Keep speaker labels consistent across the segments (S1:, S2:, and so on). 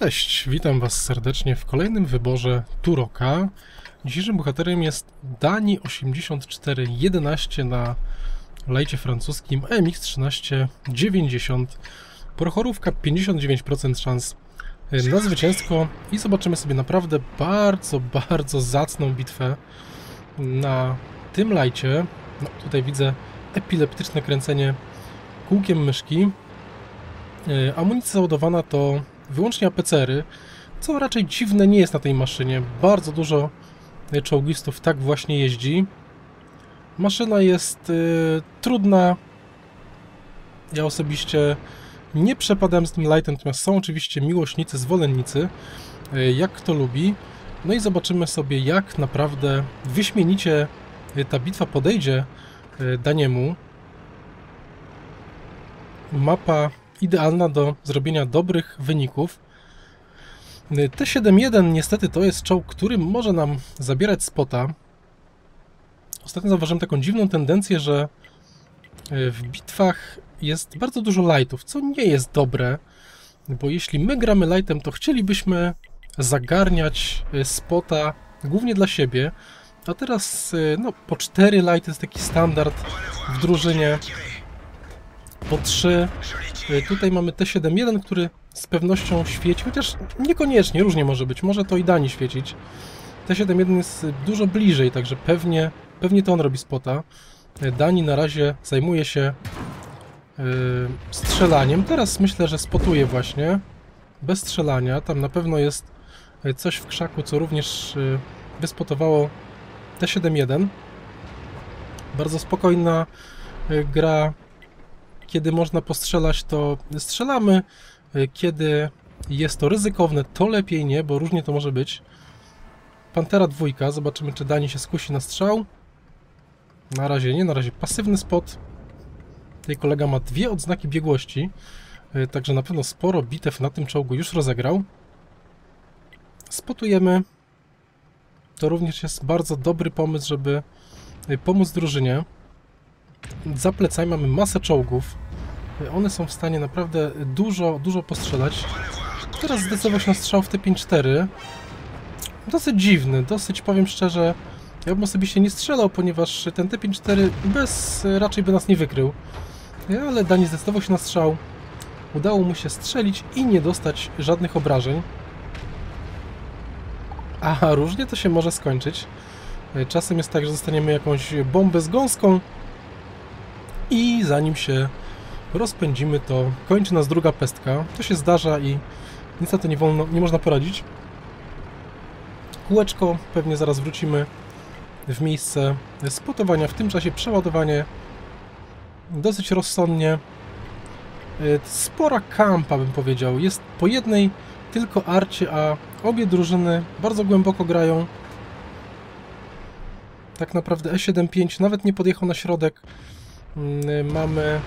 S1: Cześć, witam Was serdecznie w kolejnym wyborze Turoka. Dzisiejszym bohaterem jest Dani 8411 na lejcie francuskim MX 1390. Prochorówka 59% szans na zwycięstwo i zobaczymy sobie naprawdę bardzo, bardzo zacną bitwę na tym lajcie. No, tutaj widzę epileptyczne kręcenie kółkiem myszki. E, amunicja załadowana to wyłącznie APCR-y, co raczej dziwne nie jest na tej maszynie. Bardzo dużo czołgistów tak właśnie jeździ. Maszyna jest y, trudna. Ja osobiście nie przepadam z tym lightem, natomiast są oczywiście miłośnicy, zwolennicy, y, jak kto lubi. No i zobaczymy sobie, jak naprawdę wyśmienicie ta bitwa podejdzie Daniemu. Mapa idealna do zrobienia dobrych wyników. T-71 niestety to jest czołg, który może nam zabierać spota. Ostatnio zauważyłem taką dziwną tendencję, że e, w bitwach jest bardzo dużo lightów, co nie jest dobre, bo jeśli my gramy lightem, to chcielibyśmy zagarniać e, spota głównie dla siebie, a teraz e, no, po 4 lighty jest taki standard w drużynie, po 3 E, tutaj mamy T71, który z pewnością świeci, chociaż niekoniecznie, różnie może być. Może to i Dani świecić. T71 jest dużo bliżej, także pewnie, pewnie to on robi spota. E, Dani na razie zajmuje się yy, strzelaniem. Teraz myślę, że spotuje właśnie. Bez strzelania. Tam na pewno jest coś w krzaku, co również yy, wyspotowało T71. Bardzo spokojna gra kiedy można postrzelać, to strzelamy. E, kiedy jest to ryzykowne, to lepiej nie, bo różnie to może być. Pantera dwójka, zobaczymy czy Dani się skusi na strzał. Na razie nie, na razie pasywny spot. Tutaj kolega ma dwie odznaki biegłości, e, także na pewno sporo bitew na tym czołgu już rozegrał. Spotujemy. To również jest bardzo dobry pomysł, żeby e, pomóc drużynie. Za plecami mamy masę czołgów. One są w stanie naprawdę dużo, dużo postrzelać. Teraz zdecydował się na strzał w T-54. Dosyć dziwny, dosyć powiem szczerze. Ja bym osobiście nie strzelał, ponieważ ten T-54 bez raczej by nas nie wykrył. Ale Dani zdecydował się na strzał. Udało mu się strzelić i nie dostać żadnych obrażeń. A różnie to się może skończyć. Czasem jest tak, że dostaniemy jakąś bombę z gąską, zanim się rozpędzimy, to kończy nas druga pestka. To się zdarza i niestety nie, wolno, nie można poradzić. Kółeczko, pewnie zaraz wrócimy w miejsce spotowania, w tym czasie przeładowanie dosyć rozsądnie. E, spora kampa bym powiedział, jest po jednej tylko arcie, a obie drużyny bardzo głęboko grają. Tak naprawdę E75 nawet nie podjechał na środek, mamy...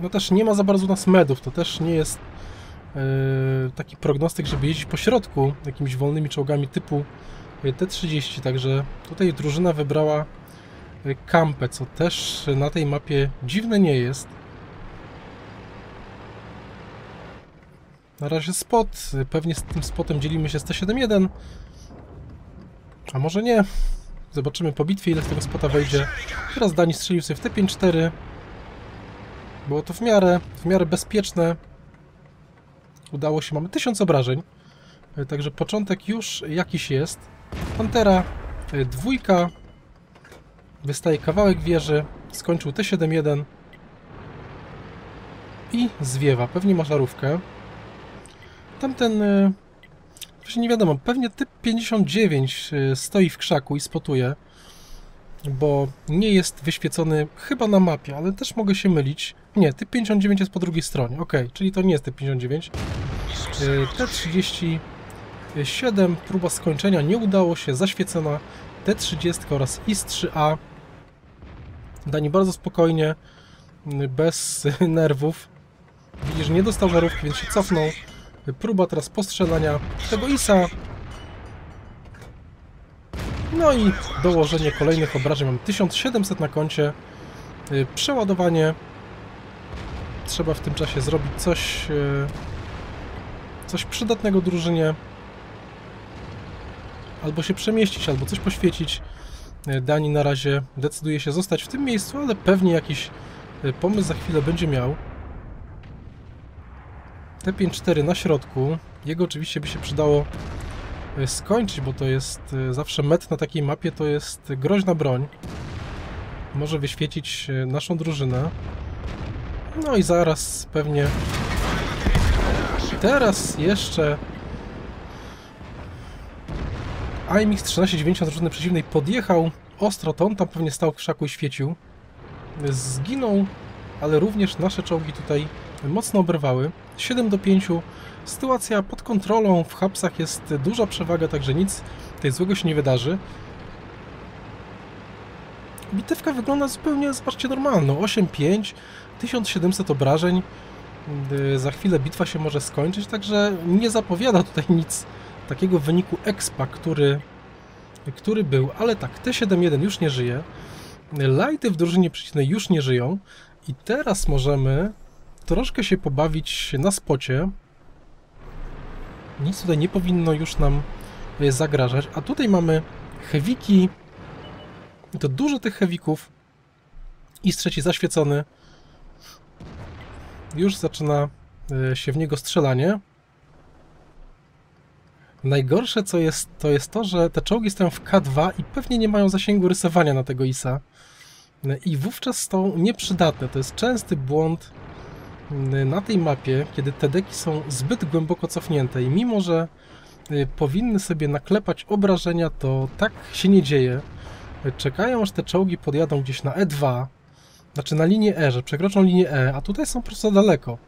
S1: No też nie ma za bardzo nas medów, to też nie jest yy, taki prognostyk, żeby jeździć po środku jakimiś wolnymi czołgami typu e, T-30, także tutaj drużyna wybrała kampę, co też na tej mapie dziwne nie jest. Na razie spot, pewnie z tym spotem dzielimy się z T-71, a może nie. Zobaczymy po bitwie, ile z tego spota wejdzie. Teraz Dani strzelił sobie w T5-4. Było to w miarę, w miarę bezpieczne. Udało się, mamy tysiąc obrażeń. E, także początek już jakiś jest. Pantera, e, dwójka. Wystaje kawałek wieży. Skończył T7-1. I zwiewa. Pewnie ma żarówkę. Tamten e, Właśnie nie wiadomo, pewnie typ 59 y, stoi w krzaku i spotuje, bo nie jest wyświecony chyba na mapie, ale też mogę się mylić. Nie, typ 59 jest po drugiej stronie, ok, czyli to nie jest typ 59. Y, T37, próba skończenia nie udało się, zaświecona T30 oraz IS-3A. Dani bardzo spokojnie, y, bez nerwów. Widzisz, nie dostał żarówki, więc się cofnął. Próba teraz postrzelania tego Isa. No i dołożenie kolejnych obrażeń. Mam 1700 na koncie. Y, przeładowanie. Trzeba w tym czasie zrobić coś, y, coś przydatnego drużynie, albo się przemieścić, albo coś poświecić. E, Dani na razie decyduje się zostać w tym miejscu, ale pewnie jakiś pomysł za chwilę będzie miał. T54 na środku. Jego oczywiście by się przydało e, skończyć, bo to jest zawsze met na takiej mapie, to jest groźna broń. Może wyświecić naszą drużynę. No i zaraz pewnie... Teraz jeszcze IMX 1390 drużyny przeciwnej podjechał ostro, to on tam pewnie stał w krzaku i świecił. Zginął, ale również nasze czołgi tutaj mocno oberwały. 7 do 5. Sytuacja pod kontrolą, w hapsach jest duża przewaga, także nic tutaj złego się nie wydarzy. Bitewka wygląda zupełnie, zobaczcie, normalną. 8-5, 1700 obrażeń. Za chwilę bitwa się może skończyć, także nie zapowiada tutaj nic takiego wyniku expa, który, który był, ale tak, T71 już nie żyje, lighty w drużynie przeciwnej już nie żyją i teraz możemy troszkę się pobawić na spocie. Nic tutaj nie powinno już nam e, zagrażać, a tutaj mamy hewiki, to dużo tych hewików i trzeci zaświecony. Już zaczyna e, się w niego strzelanie. Najgorsze co jest, to jest to, że te czołgi stoją w K2 i pewnie nie mają zasięgu rysowania na tego ISA. I wówczas są nieprzydatne. To jest częsty błąd na tej mapie, kiedy te deki są zbyt głęboko cofnięte i mimo, że y, powinny sobie naklepać obrażenia, to tak się nie dzieje. Czekają, aż te czołgi podjadą gdzieś na E2, znaczy na linię E, że przekroczą linię E, a tutaj są po prostu daleko.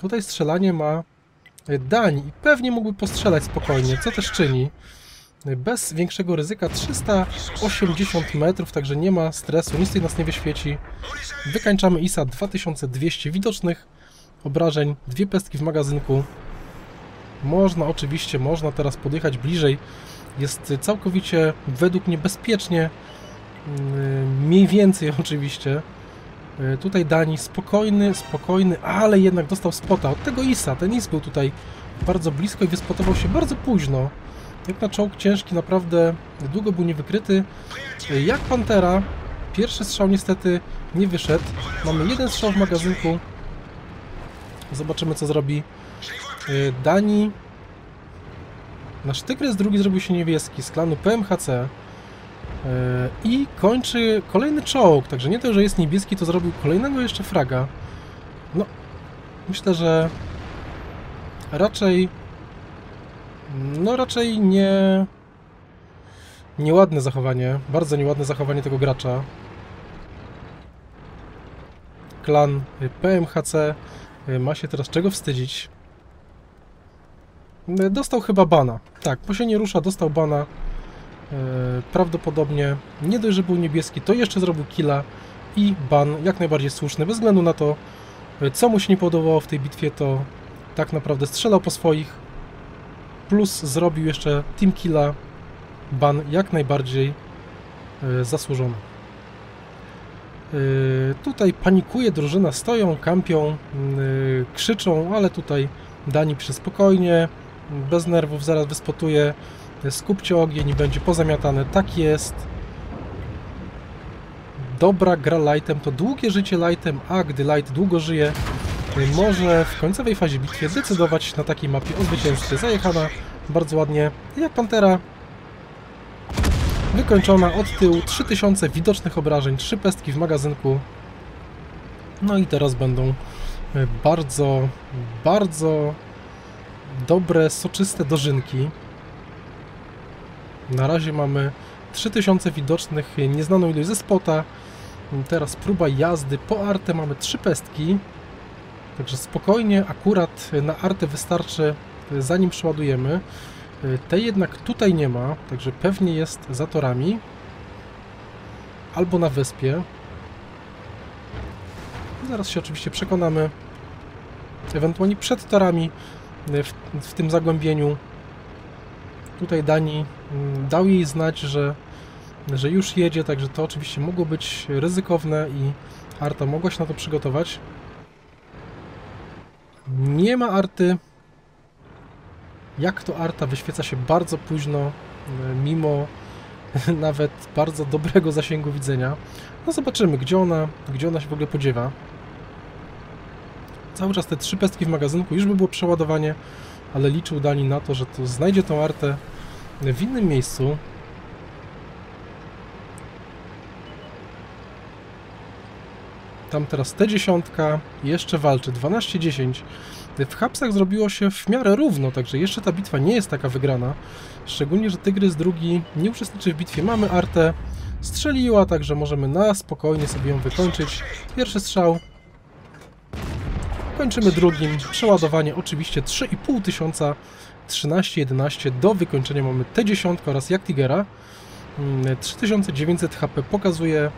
S1: Tutaj strzelanie ma Dani i pewnie mógłby postrzelać spokojnie, co też czyni. Bez większego ryzyka 380 metrów, także nie ma stresu, nic tutaj nas nie wyświeci. Wykańczamy ISA 2200 widocznych obrażeń, dwie pestki w magazynku. Można oczywiście, można teraz podjechać bliżej. Jest całkowicie według mnie bezpiecznie, mm, mniej więcej oczywiście. E, tutaj Dani spokojny, spokojny, ale jednak dostał spota od tego Isa. Ten Is był tutaj bardzo blisko i wyspotował się bardzo późno. Jak na czołg ciężki, naprawdę długo był niewykryty. E, jak Pantera, pierwszy strzał niestety nie wyszedł. Mamy jeden strzał w magazynku. Zobaczymy co zrobi e, Dani. Nasz tygrys drugi zrobił się niebieski z klanu PMHC. I kończy kolejny czołg, także nie to, że jest niebieski, to zrobił kolejnego jeszcze fraga. No, myślę, że raczej no raczej nie nieładne zachowanie, bardzo nieładne zachowanie tego gracza. Klan PMHC ma się teraz czego wstydzić. Dostał chyba bana. Tak, bo się nie rusza, dostał bana. E, prawdopodobnie nie dość, że był niebieski, to jeszcze zrobił killa i ban jak najbardziej słuszny, bez względu na to, co mu się nie podobało w tej bitwie, to tak naprawdę strzelał po swoich, plus zrobił jeszcze team killa, ban jak najbardziej zasłużony. Tutaj panikuje drużyna, stoją, kampią, krzyczą, ale tutaj Dani przy spokojnie, bez nerwów, zaraz wyspotuje Skupcie ogień i będzie pozamiatane. Tak jest. Dobra gra lightem to długie życie lightem, a gdy light długo żyje, może w końcowej fazie bitwy decydować na takiej mapie o zwycięstwie. Zajechana bardzo ładnie, jak Pantera. Wykończona od tyłu, 3000 widocznych obrażeń, 3 pestki w magazynku. No i teraz będą e, bardzo, bardzo dobre, soczyste dożynki. Na razie mamy 3000 widocznych, nieznaną ilość ze spota. Teraz próba jazdy po artę, mamy 3 pestki. Także spokojnie, akurat na artę wystarczy, zanim przeładujemy. Tej jednak tutaj nie ma, także pewnie jest za torami. Albo na wyspie. Zaraz się oczywiście przekonamy. Ewentualnie przed torami w, w tym zagłębieniu Tutaj Dani mm, dał jej znać, że, że już jedzie, także to oczywiście mogło być ryzykowne i Arta mogła się na to przygotować. Nie ma Arty. Jak to Arta wyświeca się bardzo późno, e, mimo nawet bardzo dobrego zasięgu widzenia. No zobaczymy, gdzie ona, gdzie ona się w ogóle podziewa. Cały czas te trzy pestki w magazynku, już by było przeładowanie, ale liczył Dani na to, że to znajdzie tą artę w innym miejscu. Tam teraz T10 jeszcze walczy, 12-10. W hapsach zrobiło się w miarę równo, także jeszcze ta bitwa nie jest taka wygrana. Szczególnie, że Tygrys drugi nie uczestniczy w bitwie. Mamy artę, strzeliła, także możemy na spokojnie sobie ją wykończyć. Pierwszy strzał. Kończymy drugim. Przeładowanie oczywiście 3,5 tysiąca 13-11 do wykończenia mamy T10 oraz Jaktigera. 3900 HP pokazuje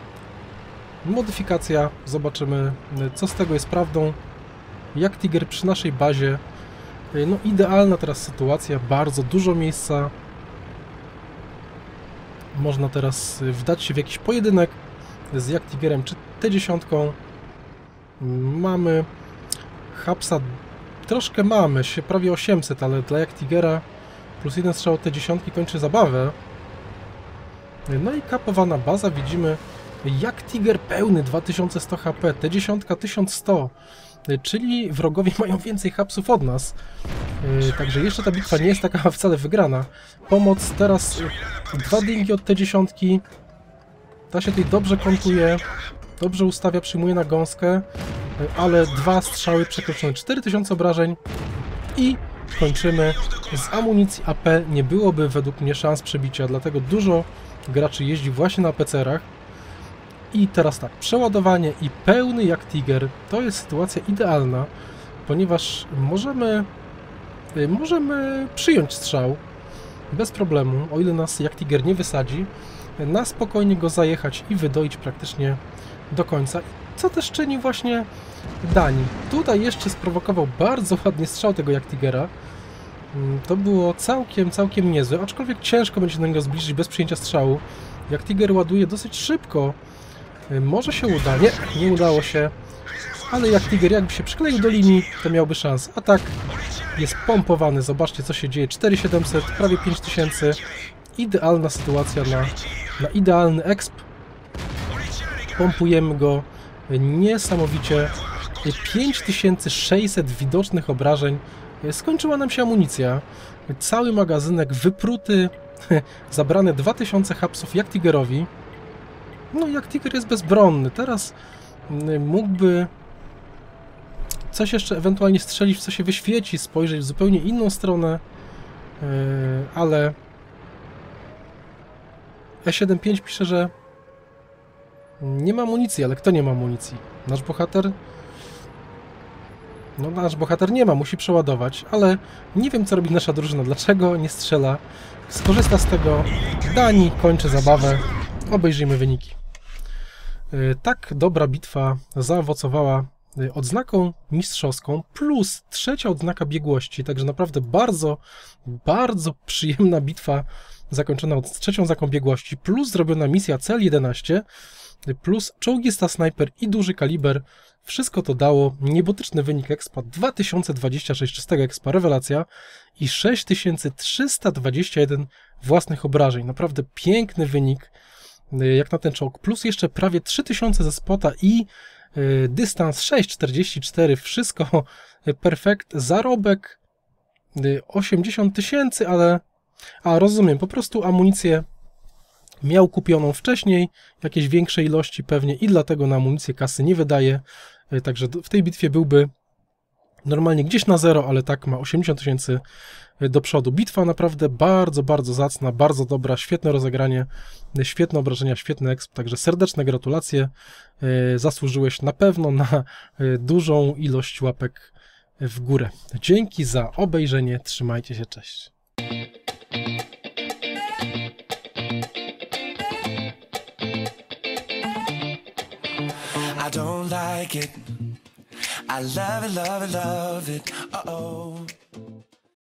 S1: modyfikacja. Zobaczymy co z tego jest prawdą. Jaktiger przy naszej bazie. No idealna teraz sytuacja, bardzo dużo miejsca. Można teraz wdać się w jakiś pojedynek z Jaktigerem czy T10. Mamy Hapsa troszkę mamy, się prawie 800, ale dla Jaktigera plus jeden strzał T10 kończy zabawę. No i kapowana baza, widzimy jak Tiger pełny 2100 HP, T10 1100, czyli wrogowie mają więcej hapsów od nas. Yy, także jeszcze ta bitwa nie jest taka wcale wygrana. Pomoc teraz dwa dingi od T10. Ta się tutaj dobrze kontuje, dobrze ustawia, przyjmuje na gąskę ale dwa strzały przekroczone 4000 obrażeń i kończymy. Z amunicji AP nie byłoby według mnie szans przebicia, dlatego dużo graczy jeździ właśnie na PC-rach. I teraz tak, przeładowanie i pełny jak Tiger to jest sytuacja idealna, ponieważ możemy, y, możemy przyjąć strzał bez problemu, o ile nas jak Tiger nie wysadzi, na spokojnie go zajechać i wydoić praktycznie do końca co też czyni właśnie Dani. Tutaj jeszcze sprowokował bardzo ładnie strzał tego Jaktigera. Mm, to było całkiem, całkiem niezłe, aczkolwiek ciężko będzie do niego zbliżyć bez przyjęcia strzału. Jaktiger ładuje dosyć szybko. Y, może się uda. Nie, nie udało się. Ale Jaktiger jakby się przykleił do linii, to miałby szans. A tak jest pompowany. Zobaczcie co się dzieje. 4700, prawie 5000. Idealna sytuacja na, na idealny exp. Pompujemy go niesamowicie 5600 widocznych obrażeń. Skończyła nam się amunicja. Cały magazynek wypruty, zabrane 2000 hapsów jak Tigerowi. No jak Tiger jest bezbronny. Teraz mm, mógłby coś jeszcze ewentualnie strzelić, co się wyświeci, spojrzeć w zupełnie inną stronę, e, ale E75 pisze, że nie ma amunicji, ale kto nie ma amunicji? Nasz bohater? No nasz bohater nie ma, musi przeładować, ale nie wiem co robi nasza drużyna, dlaczego nie strzela. Skorzysta z tego Dani, kończy zabawę, obejrzyjmy wyniki. Y, tak dobra bitwa zaowocowała y, odznaką mistrzowską plus trzecia odznaka biegłości, także naprawdę bardzo, bardzo przyjemna bitwa zakończona od trzecią znaką biegłości plus zrobiona misja cel 11 plus czołgista snajper i duży kaliber. Wszystko to dało niebotyczny wynik expa 2026 czystego expa, rewelacja i 6321 własnych obrażeń. Naprawdę piękny wynik jak na ten czołg, plus jeszcze prawie 3000 ze spota i y, dystans 6,44, wszystko perfekt, zarobek 80 y, tysięcy, ale a rozumiem, po prostu amunicję miał kupioną wcześniej, jakieś większe ilości pewnie i dlatego na amunicję kasy nie wydaje, także w tej bitwie byłby normalnie gdzieś na zero, ale tak ma 80 tysięcy do przodu. Bitwa naprawdę bardzo, bardzo zacna, bardzo dobra, świetne rozegranie, e, świetne obrażenia, świetny exp, także serdeczne gratulacje. Zasłużyłeś na pewno na dużą ilość łapek w górę. Dzięki za obejrzenie, trzymajcie się, cześć. I don't like it. I love it, love it, love it. Uh oh.